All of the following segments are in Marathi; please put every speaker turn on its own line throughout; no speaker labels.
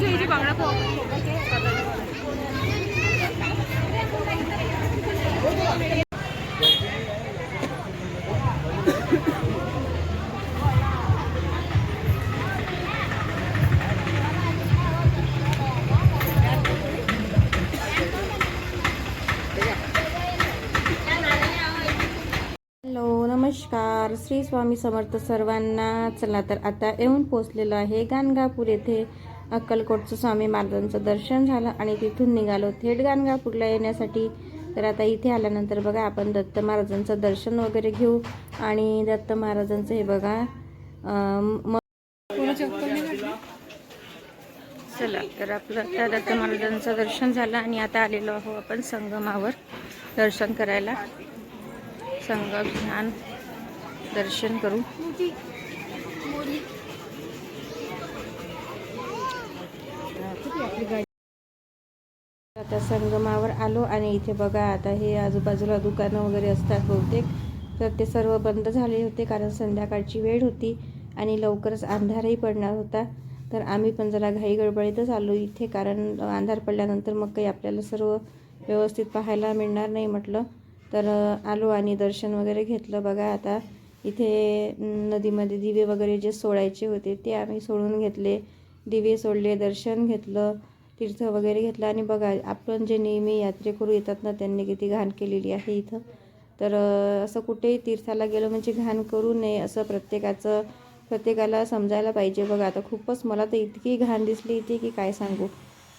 घ्यायची बांगडा पोहा
हॅलो नमस्कार. श्री स्वामी समर्थ सर्वांना. चला तर आता येऊन पोचलेलो आहे गाणगापूर येथे. अक्कलकोटचं स्वामी महाराजांचं दर्शन झालं आणि तिथून निघालो. थेट गाणगापूरला येण्यासाठी. तर आता इथे आल्यानंतर बघा आपण दत्त महाराजांचं दर्शन वगैरे घेऊ. आणि दत्त महाराजांचं हे बघा म- चला तर आपलं त्या दत्त महाराजांचं दर्शन झालं आणि आता आलेलो आहो आपण संगमावर दर्शन करायला. संगम ध्यान दर्शन करू. आता संगमावर आलो आणि इथे बघा आता हे आजूबाजूला दुकानं वगैरे असतात बहुतेक. तर ते सर्व बंद झाले होते कारण संध्याकाळची वेळ होती आणि लवकरच अंधारही पडणार होता. तर आम्ही पण जरा घाई गडबडीतच आलो इथे कारण अंधार पडल्यानंतर मग काही आपल्याला सर्व व्यवस्थित पाहायला मिळणार नाही म्हटलं. तर आलो आणि दर्शन वगैरे घेतलं. बघा आता इथे नदीमध्ये दिवे वगैरे जे सोडायचे होते ते आम्ही सोडून घेतले. दिवे सोडले दर्शन घेतलं तीर्थ वगैरे घेतलं. आणि बघा आपण जे नेहमी यात्रेकरू येतात ना त्यांनी किती घाण केलेली आहे इथं. तर असं कुठेही तीर्थाला गेलो म्हणजे घाण करू नये असं प्रत्येकाचं प्रत्येकाला समजायला पाहिजे. बघा आता खूपच मला तर इतकी घाण दिसली इथे की काय सांगू.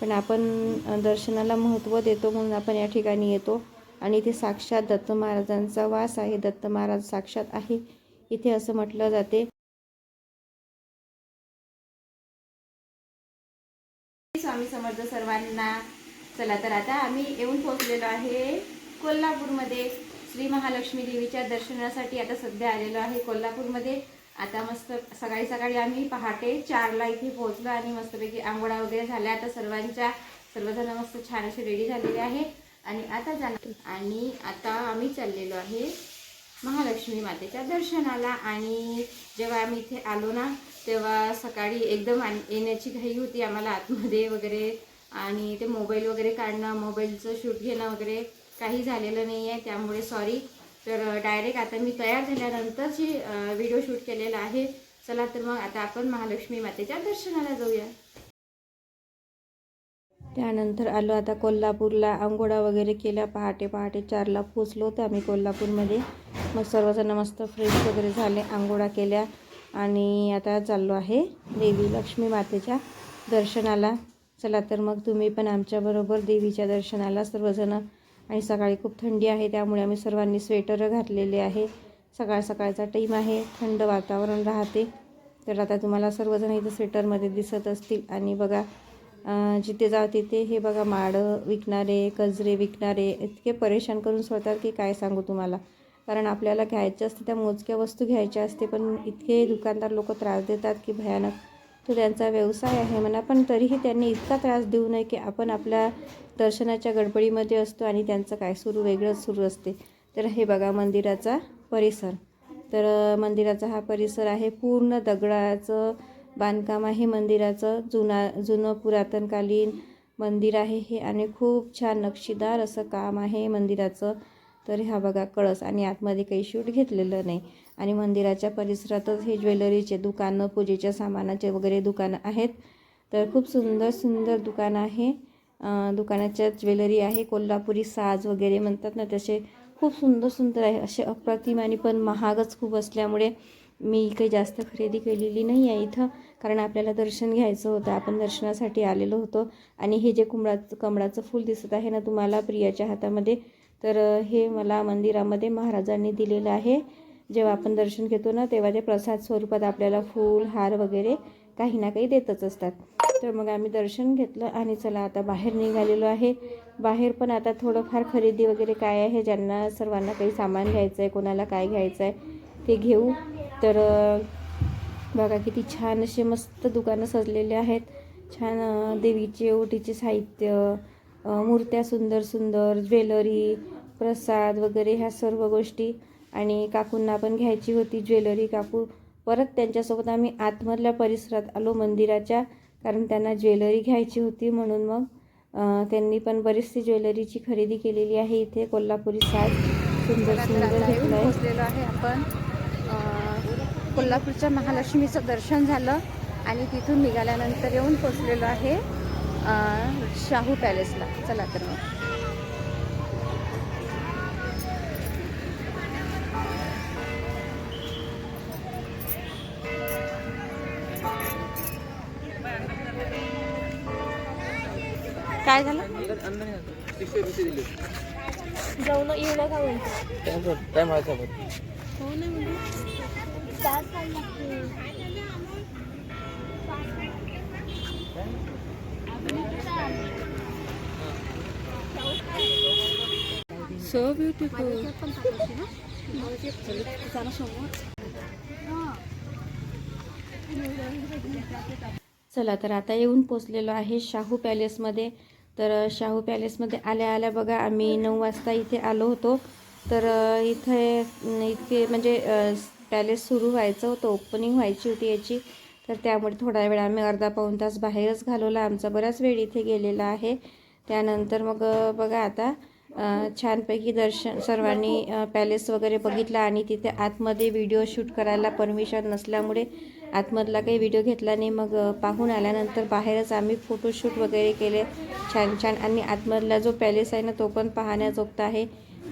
पण आपण दर्शनाला महत्त्व देतो म्हणून आपण या ठिकाणी येतो. आणि इथे साक्षात दत्त महाराजांचा वास आहे. दत्त महाराज साक्षात आहे. इथे असं म्हटलं जाते. स्वामी समर्थ सर्वांना. चला तर आता आम्ही येऊन पोहोचलेलो आहे कोल्हापूरमध्ये. श्री महालक्ष्मी देवीच्या दर्शनासाठी आता सध्या आलेलो आहे कोल्हापूरमध्ये. आता मस्त सकाळी सकाळी आम्ही पहाटे चारला इथे पोहोचलो आणि मस्तपैकी आंघोळा वगैरे झाल्या. आता सर्वांच्या सर्वजण मस्त छान असे रेडी झालेले आहे. आणि आता जाणार आणि आता आम्ही चाललेलो आहे महालक्ष्मी मातेच्या दर्शनाला. आणि जेव्हा आम्ही इथे आलो ना तेव्हा सकाळी एकदम आण- येण्याची घाई होती आम्हाला आतमध्ये वगैरे. आणि ते मोबाईल वगैरे काढणं मोबाईलचं शूट घेणं वगैरे काही झालेलं नाही आहे त्यामुळे सॉरी तर डायरेक्ट आता मी तयार झाल्यानंतरची व्हिडिओ शूट केलेला आहे. चला तर मग आता आपण महालक्ष्मी मातेच्या दर्शनाला जाऊया. त्यानंतर आलो आता कोल्हापूरला. आंघोळा वगैरे केल्या पहाटे पहाटे चारला पोचलो होतो आम्ही कोल्हापूरमध्ये. मग सर्वजण मस्त फ्रेश वगैरे झाले आंघोळा केल्या. आणि आता चाललो आहे देवी लक्ष्मी मातेच्या दर्शनाला. चला तर मग तुम्ही पण आमच्याबरोबर देवीच्या दर्शनाला सर्वजणं. आणि सकाळी खूप थंडी आहे त्यामुळे आम्ही सर्वांनी स्वेटर घातलेले आहे. सकाळ सकाळचा टाईम आहे थंड वातावरण राहते. तर आता तुम्हाला सर्वजण इथं स्वेटरमध्ये दिसत असतील. आणि बघा जिथे जाव तिथे हे बघा माडं विकणारे कजरे विकणारे इतके परेशान करून सोडतात की काय सांगू तुम्हाला. कारण आपल्याला घ्यायचं असते त्या मोजक्या वस्तू घ्यायच्या असते पण इतके दुकानदार लोक त्रास देतात की भयानक. तो त्यांचा व्यवसाय आहे म्हणा पण तरीही त्यांनी इतका त्रास देऊ नये की आपण आपल्या दर्शनाच्या गडबडीमध्ये असतो आणि त्यांचं काय सुरू वेगळंच सुरू असते. तर हे बघा मंदिराचा परिसर. तर मंदिराचा हा परिसर आहे. पूर्ण दगडाचं बांधकाम आहे मंदिराचं. जुना जुनं पुरातनकालीन मंदिर आहे हे आणि खूप छान नक्षीदार असं काम आहे मंदिराचं. तर हा बघा कळस. आणि आतमध्ये काही शूट घेतलेलं नाही. आणि मंदिराच्या परिसरातच हे ज्वेलरीचे दुकानं पूजेच्या सामानाचे वगैरे दुकानं आहेत. तर खूप सुंदर सुंदर दुकान आहे. दुकानाच्या ज्वेलरी आहे. कोल्हापुरी साज वगैरे म्हणतात ना तसे खूप सुंदर सुंदर आहे. असे अप्रतिम आणि पण महागच खूप असल्यामुळे मी काही जास्त खरेदी केलेली नाही आहे इथं. कारण आपल्याला दर्शन घ्यायचं होतं. आपण दर्शनासाठी आलेलो होतो. आणि हे जे कुंबळाचं कमळाचं फूल दिसत आहे ना तुम्हाला प्रियाच्या हातामध्ये तर हे मला मंदिरामध्ये महाराजांनी दिलेलं आहे. जेव्हा आपण दर्शन घेतो ना तेव्हा ते प्रसाद स्वरूपात आपल्याला फूल हार वगैरे काही ना काही देतच असतात. तर मग आम्ही दर्शन घेतलं आणि चला आता बाहेर निघालेलो आहे. बाहेर पण आता थोडंफार खरेदी वगैरे काय आहे ज्यांना सर्वांना काही सामान घ्यायचं आहे कोणाला काय घ्यायचं आहे ते घेऊ. तर बघा किती छान असे मस्त दुकानं सजलेले आहेत. छान देवीचे ओटीचे साहित्य मूर्त्या सुंदर सुंदर ज्वेलरी प्रसाद वगैरे ह्या सर्व गोष्टी. आणि काकूंना पण घ्यायची होती ज्वेलरी काकू. परत त्यांच्यासोबत आम्ही आतमधल्या परिसरात आलो मंदिराच्या कारण त्यांना ज्वेलरी घ्यायची होती म्हणून मग त्यांनी पण बरीचशी ज्वेलरीची खरेदी केलेली आहे इथे कोल्हापुरी साज. सुंदर सुंदर घेतलं आहे
आपण. कोल्हापूरच्या महालक्ष्मीचं दर्शन झालं आणि तिथून निघाल्यानंतर येऊन पोचलेलो आहे. शाहू पॅलेसला. चला तर मग. काय झालं?
जाऊन येणं का म्हणतो
टाइम आहे
सो ब्युटिफुल
चला तर आता येऊन पोचलेलो आहे शाहू पॅलेसमध्ये तर शाहू पॅलेसमध्ये आल्या आल्या बघा आम्ही नऊ वाजता इथे आलो होतो. तर इथे इथे म्हणजे पॅलेस सुरू व्हायचं होतं ओपनिंग व्हायची होती याची. तर त्यामुळे थोडा वेळ आम्ही अर्धा पाऊण तास बाहेरच घालवला. आमचा बराच वेळ इथे गेलेला आहे. त्यानंतर मग बघा आता छानपैकी दर्शन सर्वांनी पॅलेस वगैरे बघितला आणि तिथे आतमध्ये व्हिडिओ शूट करायला परमिशन नसल्यामुळे आतमधला काही व्हिडिओ घेतला नाही. मग पाहून आल्यानंतर बाहेरच आम्ही फोटोशूट वगैरे केले छान छान. आणि आतमधला जो पॅलेस आहे ना तो पण पाहण्याजोगता आहे.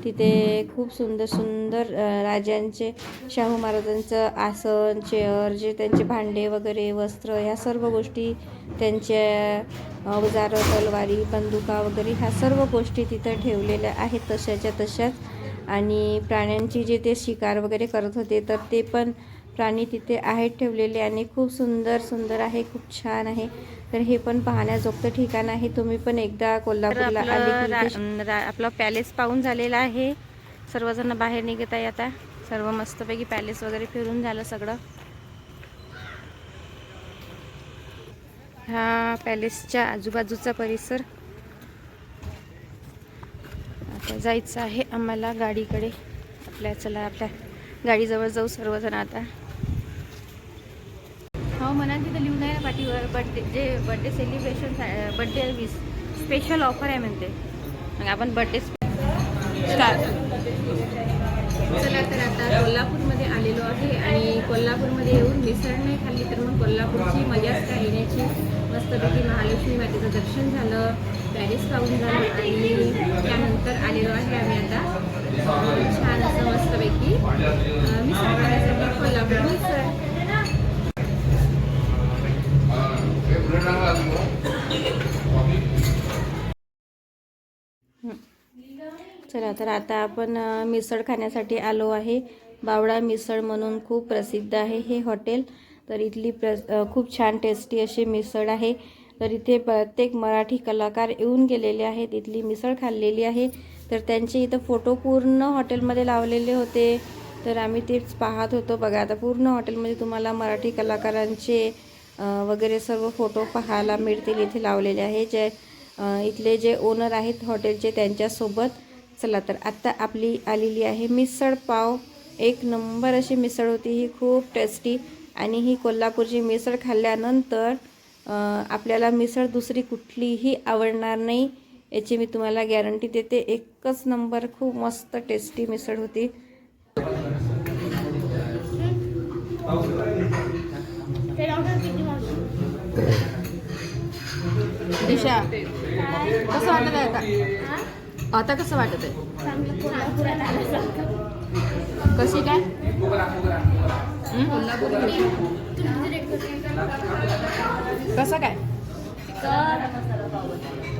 तिथे खूप सुंदर सुंदर राजांचे शाहू महाराजांचं आसन चेअर जे त्यांचे भांडे वगैरे वस्त्र ह्या सर्व गोष्टी त्यांच्या अवजारं तलवारी बंदुका वगैरे ह्या सर्व गोष्टी तिथं ठेवलेल्या आहेत तशाच्या तशाच. आणि प्राण्यांची जे ते शिकार वगैरे करत होते तर ते पण प्राणी तिथे आहेत ठेवलेले आणि खूप सुंदर सुंदर आहे खूप छान आहे. तर हे पण पाहण्याजोगतं ठिकाण आहे. तुम्ही पण एकदा कोल्हापूरला
आपलं
आले
आपलं पॅलेस पाहून झालेलं आहे. सर्वजण बाहेर निघत आहे आता. सर्व मस्तपैकी पॅलेस वगैरे फिरून झालं सगळं. हा पॅलेसच्या आजूबाजूचा परिसर. आता जायचं आहे आम्हाला गाडीकडे. आपल्या चला आपल्या गाडीजवळ जाऊ सर्वजण आता. हो म्हणा तिथं लिहून आहे ना पाठीवर बड्डे जे birthday celebration birthday wish special offer आहे म्हणते. मग आपण बड्डे स्टार्ट चला तर आता कोल्हापूरमध्ये आलेलो आहे आणि कोल्हापूरमध्ये येऊन मिसळ नाही खाल्ली तर मग कोल्हापूरची मजाच काय येण्याची? मस्तपैकी महालक्ष्मी मातेचं दर्शन झालं पॅरिस पाहून झालं आणि त्यानंतर आलेलो आहे आम्ही आता. छान असं मस्तपैकी मिसळ करायचं कोल्हापूर मिसळ
चला तर आता आपण मिसळ खाण्यासाठी आलो आहे. बावडा मिसळ म्हणून खूप प्रसिद्ध आहे हे हॉटेल. तर इथली प्र खूप छान टेस्टी अशी मिसळ आहे. तर इथे प्रत्येक मराठी कलाकार येऊन गेलेले आहेत इथली मिसळ खाल्लेली आहे. तर त्यांचे इथं फोटो पूर्ण हॉटेलमध्ये लावलेले होते. तर आम्ही तेच पाहत होतो. बघा आता पूर्ण हॉटेलमध्ये तुम्हाला मराठी कलाकारांचे वगैरे सर्व फोटो पाहायला मिळतील. इथे लावलेले आहे जे इथले जे ओनर आहेत हॉटेलचे त्यांच्यासोबत. चला तर आत्ता आपली आलेली आहे मिसळ पाव. एक नंबर अशी मिसळ होती ही खूप टेस्टी आणि ही कोल्हापूरची मिसळ खाल्ल्यानंतर आपल्याला मिसळ दुसरी कुठलीही आवडणार नाही याची मी तुम्हाला गॅरंटी देते. एकच नंबर खूप मस्त टेस्टी मिसळ होती.
दिशा कसं वाटत आहे आता? आता कसं वाटत आहे? कशी काय? कसं काय?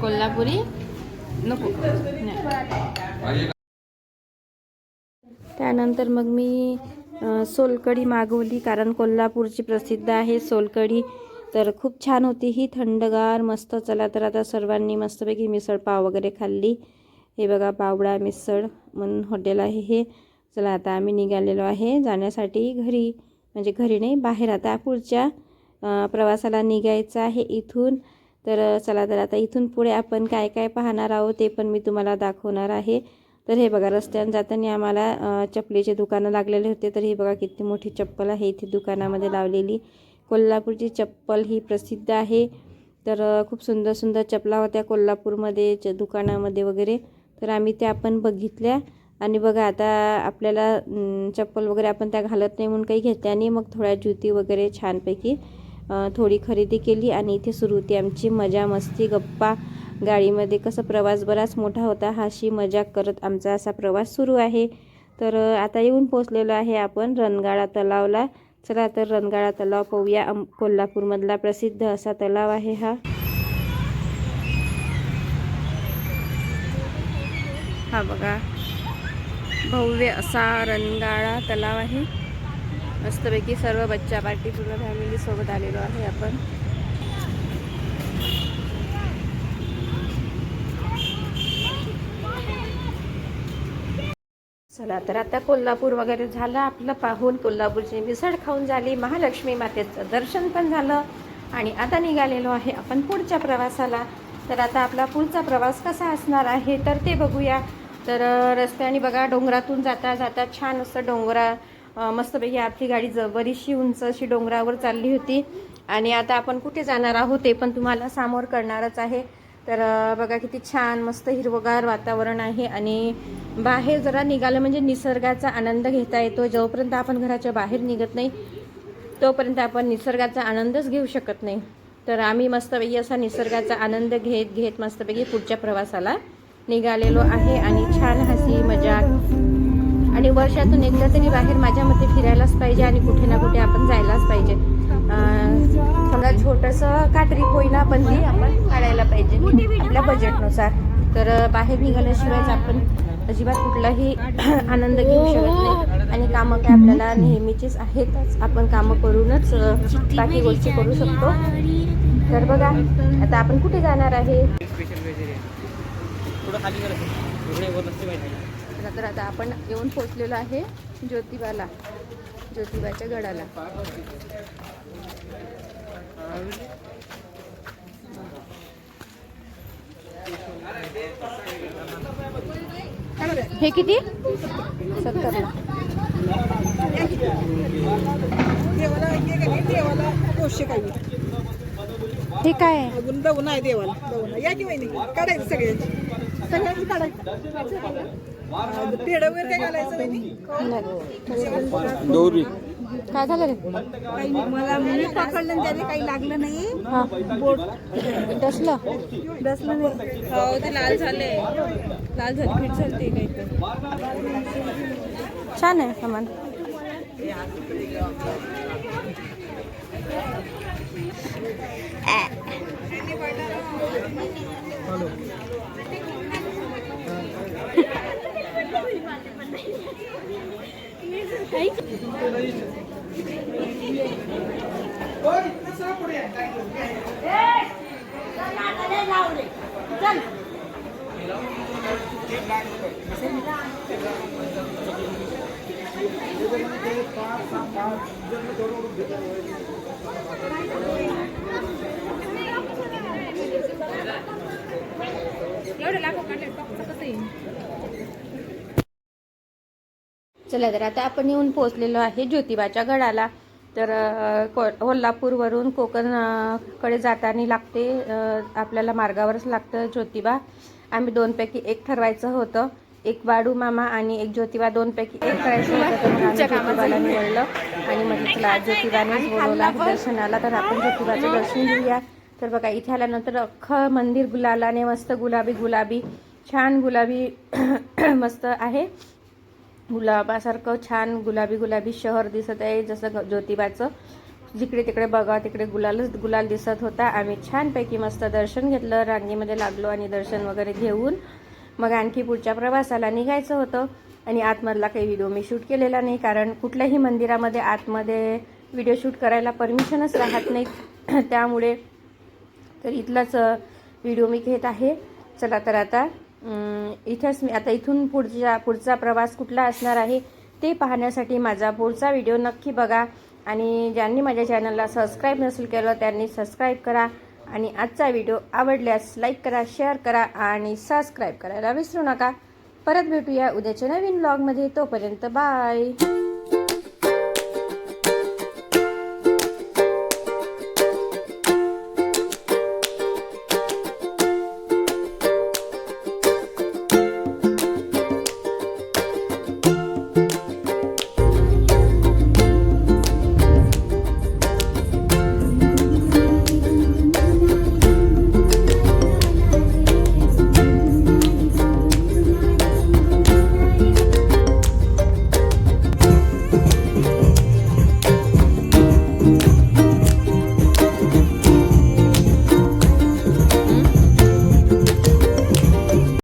कोल्हापुरी? नको.
त्यानंतर मग मी सोलकढी मागवली कारण कोल्हापूरची प्रसिद्ध आहे सोलकढी. तर खूप छान होती. ही थंडगार मस्त. चला तर आता सर्वांनी मस्तपैकी मिसळ पाव वगैरे खाल्ली. हे बघा पावडा मिसळ म्हणून हॉटेल आहे हे. चला आता आम्ही निघालेलो आहे जाण्यासाठी घरी. म्हणजे घरी नाही बाहेर. आता पुढच्या प्रवासाला निघायचं आहे इथून. तर चला तर आता इथून पुढे आपण काय काय पाहणार आहोत ते पण मी तुम्हाला दाखवणार आहे. तर हे बघा रस्त्याने जाताना आम्हाला चपलीचे दुकानं लागलेले होते. तर हे बघा किती मोठी चप्पल आहे इथे दुकानामध्ये लावलेली.
कोल्हापूरची चप्पल ही प्रसिद्ध आहे. तर खूप सुंदर सुंदर चपला होत्या कोल्हापूरमध्ये च दुकानामध्ये वगैरे. तर आम्ही त्या पण बघितल्या. आणि बघा आता आपल्याला चप्पल वगैरे आपण त्या घालत नाही म्हणून काही घेतल्या मग थोड्या ज्युती वगैरे छानपैकी थोडी खरेदी केली आणि इथे सुरू होती आमची मजा मस्ती गप्पा. गाडीमध्ये कसं प्रवास बराच मोठा होता हाशी मजा करत आमचा असा प्रवास सुरू आहे. तर आता येऊन पोचलेलो आहे आपण रणगाळा तलावला. चला तर रणगाळा तलाव पाहूया. अम कोल्हापूरमधला प्रसिद्ध असा तलाव आहे हा. हा बघा. भव्य असा रणगाळा तलाव आहे मस्तपैकी सर्व बच्चा पार्टी पूर्ण फॅमिलीसोबत आलेलो आहे आपण. चला तर आता कोल्हापूर वगैरे झालं आपलं पाहून. कोल्हापूरची मिसळ खाऊन झाली. महालक्ष्मी मातेचं दर्शन पण झालं. आणि आता निघालेलो आहे आपण पुढच्या प्रवासाला. तर आता आपला पुढचा प्रवास कसा असणार आहे तर ते बघूया. तर रस्त्याने बघा डोंगरातून जाता जाता छान असं डोंगरा मस्तपैकी आपली गाडी ज बरीचशी उंच अशी डोंगरावर चालली होती. आणि आता आपण कुठे जाणार आहोत ते पण तुम्हाला सामोर करणारच आहे. तर बघा किती छान मस्त हिरवगार वातावरण आहे. आणि बाहेर जरा निघालं म्हणजे निसर्गाचा आनंद घेता येतो. जोपर्यंत आपण घराच्या बाहेर निघत नाही तोपर्यंत आपण निसर्गाचा आनंदच घेऊ शकत नाही. तर आम्ही मस्तपैकी असा निसर्गाचा आनंद घेत घेत मस्तपैकी पुढच्या प्रवासाला निघालेलो आहे आणि छान हसी मजाक. आणि वर्षातून एकदा तरी बाहेर माझ्या मते फिरायलाच पाहिजे आणि कुठे ना कुठे आपण जायलाच पाहिजे. समजा छोटंसं कात्री होईना पण ती आपण काढायला पाहिजे. आपल्या बजेटनुसार तर बाहेर निघाल्याशिवायच आपण अजिबात कुठलाही आनंद घेऊ शकत नाही. आणि कामं काय आपल्याला नेहमीचीच आहेतच आपण कामं करूनच बाकी गोष्टी करू शकतो. तर बघा आता आपण कुठे जाणार आहे?
खाली
तर आता आपण येऊन पोहोचलेलो आहे ज्योतिबाला ज्योतिबाच्या गडाला. हे किती? सत्तरला
देवाला हे काय देवाला पोषक काही
काय? आहे
देवाला दवून या की वहिनी? काढायचं सगळ्यांची. पेढ वगैरे काय घालायचं
गौरी
काय झालं रे?
काही नाही. मला मी पकडलं त्याने काही लागलं नाही.
हा.
बोट.
डसलं?
डसलं नाही.
हो ते लाल झाले लाल झाले फिट झाले काही
छान आहे सामान. एवढं लाखो काढले कसं येईल. चला तर आता आपण येऊन पोहोचलेलो आहे ज्योतिबाच्या गडाला. तर को कोल्हापूरवरून कोकणकडे जाताना लागते आपल्याला मार्गावरच लागतं ज्योतिबा. आम्ही दोनपैकी एक ठरवायचं होतं. एक वाडू मामा आणि एक ज्योतिबा. दोनपैकी एक करायचं होतं मग निवडलं. आणि म्हटलं चला ज्योतिबानेच बोलवलं दर्शनाला. तर आपण ज्योतिबाचं दर्शन घेऊया. तर बघा इथे आल्यानंतर अख्खं मंदिर गुलालाने मस्त गुलाबी गुलाबी छान गुलाबी मस्त आहे. गुलाबासारखं छान गुलाबी गुलाबी शहर दिसत आहे जसं ग- ज्योतिबाचं. जिकडे तिकडे बघा तिकडे गुलालच गुलाल दिसत होता. आम्ही छानपैकी मस्त दर्शन घेतलं रांगेमध्ये लागलो आणि दर्शन वगैरे घेऊन मग आणखी पुढच्या प्रवासाला निघायचं होतं. आणि आतमधला काही व्हिडिओ मी शूट केलेला नाही कारण कुठल्याही मंदिरामध्ये आतमध्ये व्हिडिओ शूट करायला परमिशनच राहत नाही त्यामुळे तर इथलाच व्हिडिओ मी घेत आहे. चला तर आता इथंच मी आता इथून पुढच्या पुढचा प्रवास कुठला असणार आहे ते पाहण्यासाठी माझा पुढचा व्हिडिओ नक्की बघा. आणि ज्यांनी माझ्या चॅनलला सबस्क्राईब नसेल केलं त्यांनी सबस्क्राईब करा. आणि आजचा व्हिडिओ आवडल्यास लाईक करा शेअर करा आणि सबस्क्राईब करायला विसरू नका. परत भेटूया उद्याच्या नवीन ब्लॉगमध्ये तोपर्यंत बाय.